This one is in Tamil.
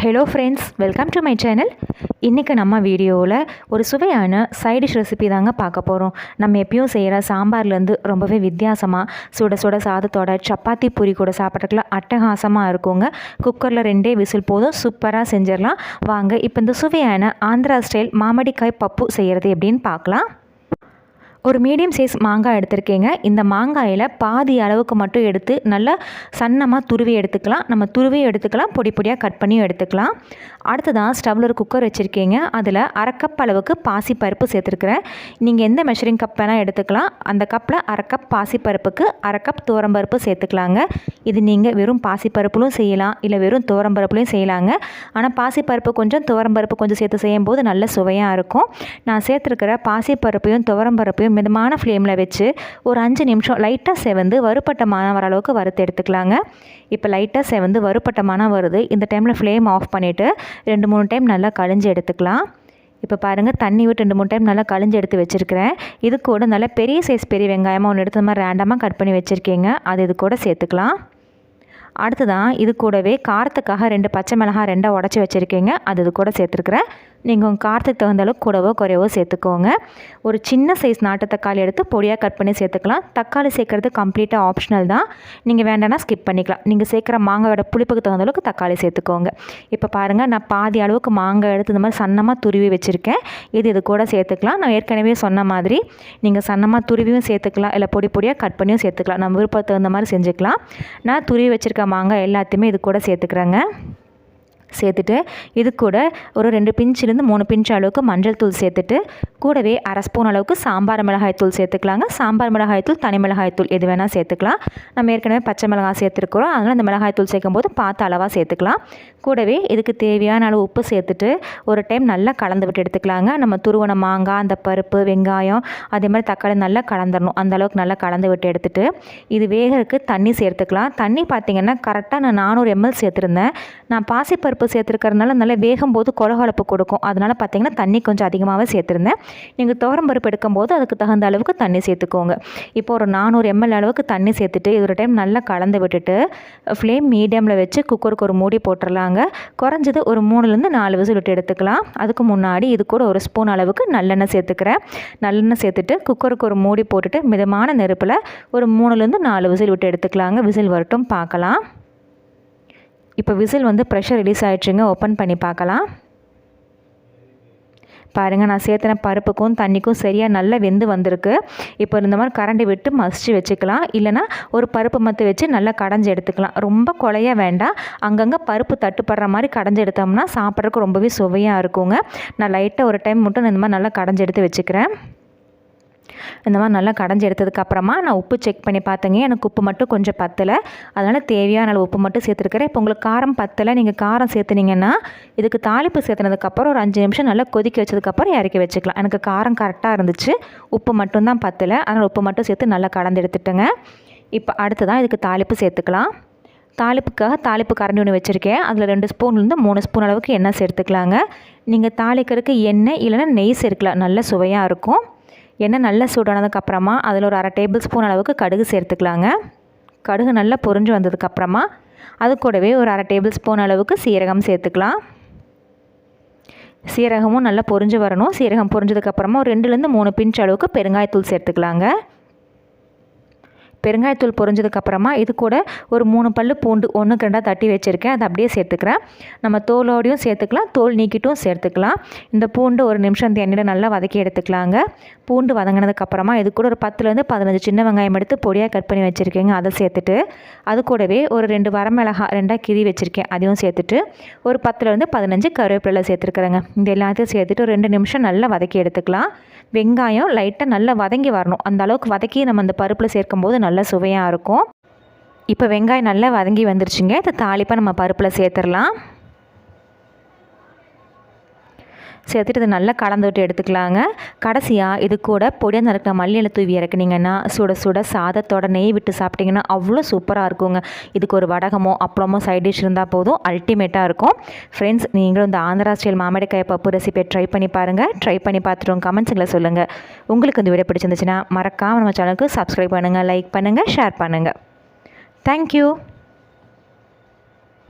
Hello friends welcome to my channel இன்றைக்கி நம்ம வீடியோவில் ஒரு சுவையான சைடிஷ் ரெசிபி தாங்க பார்க்க போகிறோம் நம்ம எப்பயும் செய்கிற சாம்பார்லேருந்து ரொம்பவே வித்தியாசமாக சுட சுட சாதத்தோட சப்பாத்தி பூரி கூட சாப்பிட்றதுக்குலாம் அட்டகாசமாக இருக்குங்க. குக்கரில் ரெண்டே விசில் போதும் சூப்பராக செஞ்சிடலாம். வாங்க இப்போ இந்த சுவையான ஆந்திரா ஸ்டைல் மாமடிக்காய் பப்பு செய்கிறது எப்படின்னு பார்க்கலாம். ஒரு மீடியம் சைஸ் மாங்காய் எடுத்திருக்கேங்க. இந்த மாங்காயில் பாதி அளவுக்கு மட்டும் எடுத்து நல்லா சன்னமாக துருவி எடுத்துக்கலாம். நம்ம துருவியும் எடுத்துக்கலாம். பொடி பொடியாக கட் பண்ணியும் எடுத்துக்கலாம். அடுத்ததான் ஸ்டவ்வில் ஒரு குக்கர் வச்சுருக்கீங்க. அதில் அரைக்கப் அளவுக்கு அளவுக்கு பாசிப்பருப்பு சேர்த்துருக்குறேன். நீங்கள் எந்த மெஷரிங் கப் வேணால் எடுத்துக்கலாம். அந்த கப்பில் அரைக்கப் பாசி பாசிப்பருப்புக்கு அரை கப் சேர்த்துக்கலாங்க. இது நீங்கள் வெறும் பாசிப்பருப்புலும் செய்யலாம். இல்லை வெறும் தோரம்பருப்புலையும் செய்யலாங்க. ஆனால் பாசிப்பருப்பு கொஞ்சம் துவரம்பருப்பு கொஞ்சம் சேர்த்து செய்யும்போது நல்ல சுவையாக இருக்கும். நான் சேர்த்துருக்கிற பாசிப்பருப்பையும் துவரம்பருப்பையும் மிதமான ஃப்ளேமில் வச்சு ஒரு அஞ்சு நிமிஷம் லைட்டாக செவந்து வறுப்பட்டமான வர அளவுக்கு வறுத்து எடுத்துக்கலாங்க. இப்போ லைட்டாக செவந்து வறுப்பட்டமான வருது. இந்த டைமில் ஃப்ளேம் ஆஃப் பண்ணிவிட்டு ரெண்டு மூணு டைம் நல்லா கழிஞ்சு எடுத்துக்கலாம். இப்போ பாருங்கள் தண்ணி விட்டு ரெண்டு மூணு டைம் நல்லா கழிஞ்சு எடுத்து வச்சுருக்கிறேன். இது கூட நல்லா பெரிய சைஸ் பெரிய வெங்காயமாக ஒன்று எடுத்த மாதிரி ரேண்டமாக கட் பண்ணி வச்சுருக்கீங்க. அது இது கூட சேர்த்துக்கலாம். அடுத்ததான் இது கூடவே காரத்துக்காக ரெண்டு பச்சை மிளகாய் ரெண்டாக உடச்சி வச்சுருக்கீங்க. அது இது கூட சேர்த்துருக்குறேன். நீங்கள் உங்கள் காரத்துக்கு தகுந்த அளவுக்கு கூடவோ குறைவோ சேர்த்துக்கோங்க. ஒரு சின்ன சைஸ் நாட்டு தக்காளி எடுத்து பொடியாக கட் பண்ணி சேர்த்துக்கலாம். தக்காளி சேர்க்குறது கம்ப்ளீட்டாக ஆப்ஷனல் தான். நீங்கள் வேண்டாம்னா ஸ்கிப் பண்ணிக்கலாம். நீங்கள் சேர்க்குற மாங்காயோட புளிப்புக்கு தகுந்த அளவுக்கு தக்காளி சேர்த்துக்கோங்க. இப்போ பாருங்கள் நான் பாதி அளவுக்கு மாங்காய் எடுத்து இந்த மாதிரி சன்னமாக துருவி வச்சுருக்கேன். இது இது கூட சேர்த்துக்கலாம். நான் ஏற்கனவே சொன்ன மாதிரி நீங்கள் சன்னமாக துருவியும் சேர்த்துக்கலாம். இல்லை பொடி பொடியாக கட் பண்ணியும் சேர்த்துக்கலாம். நம்ம விருப்பத்துக்கு தகுந்த மாதிரி செஞ்சுக்கலாம். நான் துருவி வச்சுருக்க மாங்காய் எல்லாத்தையுமே இது கூட சேர்த்துக்கிறேங்க. சேர்த்துட்டு இது கூட ஒரு ரெண்டு பிஞ்சிலேருந்து மூணு பிஞ்ச் அளவுக்கு மஞ்சள் தூள் சேர்த்துட்டு கூடவே அரை ஸ்பூன் அளவுக்கு சாம்பார் மிளகாய் தூள் சேர்த்துக்கலாங்க. சாம்பார் மிளகாய் தூள் தனி மிளகாய் தூள் எது வேணால் சேர்த்துக்கலாம். நம்ம ஏற்கனவே பச்சை மிளகாய் சேர்த்துருக்குறோம். அதனால் அந்த மிளகாய் தூள் சேர்க்கும்போது பார்த்து அளவாக சேர்த்துக்கலாம். கூடவே இதுக்கு தேவையான அளவு உப்பு சேர்த்துட்டு ஒரு டைம் நல்லா கலந்து விட்டு எடுத்துக்கலாங்க. நம்ம துருவன மாங்காய் அந்த பருப்பு வெங்காயம் அதே மாதிரி தக்காளி நல்லா கலந்துடணும் அந்த அளவுக்கு நல்லா கலந்து விட்டு எடுத்துட்டு இது வேகிறதுக்கு தண்ணி சேர்த்துக்கலாம். தண்ணி பார்த்திங்கன்னா கரெக்டாக நான் நானூறு எம்எல் சேர்த்துருந்தேன். நான் பாசிப்பருப்பு சேர்த்துருக்கறதுனால நல்லா வேகும் போது கொலகொலப்பு கொடுக்கும். அதனால் பார்த்திங்கன்னா தண்ணி கொஞ்சம் அதிகமாகவே சேர்த்துருந்தேன். நீங்கள் துவரம்பருப்பு எடுக்கும்போது அதுக்கு தகுந்த அளவுக்கு தண்ணி சேர்த்துக்கோங்க. இப்போ ஒரு நானூறு எம்எல் அளவுக்கு தண்ணி சேர்த்துட்டு இது ஒரு டைம் நல்லா கலந்து விட்டுட்டு ஃப்ளேம் மீடியமில் வச்சு குக்கருக்கு ஒரு மூடி போட்டுடலாங்க குறைஞ்சது ஒரு மூணுலேருந்து நாலு விசில் விட்டு எடுத்துக்கலாம். அதுக்கு முன்னாடி இது கூட ஒரு ஸ்பூன் அளவுக்கு நல்லெண்ணெய் சேர்த்துக்கிறேன். நல்லெண்ணெய் சேர்த்துட்டு குக்கருக்கு ஒரு மூடி போட்டுட்டு மிதமான நெருப்பில் ஒரு மூணுலேருந்து நாலு விசில் விட்டு எடுத்துக்கலாங்க. விசில் வரட்டும் பார்க்கலாம். இப்போ விசில் வந்து ப்ரெஷர் ரிலீஸ் ஆகிடுச்சுங்க ஓப்பன் பண்ணி பார்க்கலாம். பாருங்கள் நான் சேர்த்தன பருப்புக்கும் தண்ணிக்கும் சரியாக நல்லா வெந்து வந்திருக்கு. இப்போ இந்த மாதிரி கரண்டி விட்டு மசிச்சு வச்சுக்கலாம். இல்லைனா ஒரு பருப்பு மத்து வச்சு நல்லா கடைஞ்சி எடுத்துக்கலாம். ரொம்ப குழைய வேண்டாம். அங்கங்கே பருப்பு தட்டுப்படுற மாதிரி கடைஞ்சி எடுத்தோம்னா சாப்பிட்றதுக்கு ரொம்பவே சுவையாக இருக்குங்க. நான் லைட்டாக ஒரு டைம் மட்டும் இந்த மாதிரி நல்லா கடைஞ்சி எடுத்து வச்சுக்கிறேன். இந்த மாதிரி நல்லா கடைஞ்சி எடுத்ததுக்கப்புறமா நான் உப்பு செக் பண்ணி பார்த்தேங்க. எனக்கு உப்பு மட்டும் கொஞ்சம் பத்தலை. அதனால் தேவையான அளவு உப்பு மட்டும் சேர்த்துருக்கிறேன். இப்போ உங்களுக்கு காரம் பத்தலை நீங்கள் காரம் சேர்த்துனீங்கன்னா இதுக்கு தாளிப்பு சேர்த்துனதுக்கப்புறம் ஒரு அஞ்சு நிமிஷம் நல்லா கொதிக்க வச்சதுக்கப்புறம் இறக்கி வச்சுக்கலாம். எனக்கு காரம் கரெக்டாக இருந்துச்சு. உப்பு மட்டும்தான் பத்தலை. அதனால் உப்பு மட்டும் சேர்த்து நல்லா கலந்து எடுத்துட்டேங்க. இப்போ அடுத்ததான் இதுக்கு தாளிப்பு சேர்த்துக்கலாம். தாளிப்புக்காக தாளிப்பு கரண்டி ஒன்று வச்சுருக்கேன். அதில் ரெண்டு ஸ்பூன்லேருந்து மூணு ஸ்பூன் அளவுக்கு எண்ணெய் சேர்த்துக்கலாங்க. நீங்கள் தாளிக்கிறதுக்கு எண்ணெய் இல்லைன்னா நெய் சேர்க்கலாம். நல்ல சுவையாக இருக்கும். எண்ணெய் நல்லா சூடானதுக்கப்புறமா அதில் ஒரு அரை டேபிள் ஸ்பூன் அளவுக்கு கடுகு சேர்த்துக்கலாங்க. கடுகு நல்லா பொரிஞ்சு வந்ததுக்கப்புறமா அது கூடவே ஒரு அரை டேபிள் ஸ்பூன் அளவுக்கு சீரகம் சேர்த்துக்கலாம். சீரகமும் நல்லா பொரிஞ்சு வரணும். சீரகம் பொரிஞ்சதுக்கப்புறமா ஒரு ரெண்டுலேருந்து மூணு பிஞ்ச் அளவுக்கு பெருங்காயத்தூள் சேர்த்துக்கலாங்க. பெருங்காயத்தூள் பொரிஞ்சதுக்கப்புறமா இது கூட ஒரு மூணு பல் பூண்டு ஒன்றுக்கு ரெண்டாக தட்டி வச்சுருக்கேன். அதை அப்படியே சேர்த்துக்கிறேன். நம்ம தோலோடையும் சேர்த்துக்கலாம் தோல் நீக்கிட்டும் சேர்த்துக்கலாம். இந்த பூண்டு ஒரு நிமிஷம் இந்த எண்ணெயில் நல்லா வதக்கி எடுத்துக்கலாங்க. பூண்டு வதங்கினதுக்கப்புறமா இது கூட ஒரு பத்துலேருந்து பதினஞ்சு சின்ன வெங்காயம் எடுத்து பொடியாக கட் பண்ணி வச்சுருக்கேங்க. அதை சேர்த்துட்டு அது கூடவே ஒரு ரெண்டு வரமிளகா ரெண்டாக கிரி வச்சுருக்கேன். அதையும் சேர்த்துட்டு ஒரு பத்துலேருந்து பதினஞ்சு கருவேப்பிலை சேர்த்துருக்குறேங்க. இந்த எல்லாத்தையும் சேர்த்துட்டு ஒரு ரெண்டு நிமிஷம் நல்லா வதக்கி எடுத்துக்கலாம். வெங்காயம் லைட்டாக நல்லா வதங்கி வரணும். அந்த அளவுக்கு வதக்கி நம்ம அந்த பருப்பில் சேர்க்கும்போது நல்லா சுவையாக இருக்கும். இப்போ வெங்காயம் நல்லா வதங்கி வந்துருச்சுங்க. இந்த தாளிப்பாக நம்ம பருப்பில் சேர்த்துடலாம். சேர்த்துட்டு இதை நல்லா கலந்து விட்டு எடுத்துக்கலாங்க. கடைசியாக இது கூட பொடியாக நறுக்கிற மல்லியில் தூவி இறக்குனீங்கன்னா சுட சுட சாதத்தோட நெய் விட்டு சாப்பிட்டிங்கன்னா அவ்வளோ சூப்பராக இருக்குங்க. இதுக்கு ஒரு வடகமோ அப்பளமோ சைட் டிஷ் இருந்தால் போதும் அல்டிமேட்டாக இருக்கும். ஃப்ரெண்ட்ஸ் நீங்களும் இந்த ஆந்திரா ஸ்டைல் மாமிடிக்காய பப்பு ரெசிபியை ட்ரை பண்ணி பாருங்கள் ட்ரை பண்ணி பார்த்துட்டு கமெண்ட்ஸுங்களை சொல்லுங்கள் உங்களுக்கு இந்த வீடியோ பிடிச்சிருந்துச்சுன்னா மறக்காமல் நம்ம சேனலுக்கு சப்ஸ்கிரைப் பண்ணுங்கள் லைக் பண்ணுங்கள் ஷேர் பண்ணுங்கள் தேங்க்யூ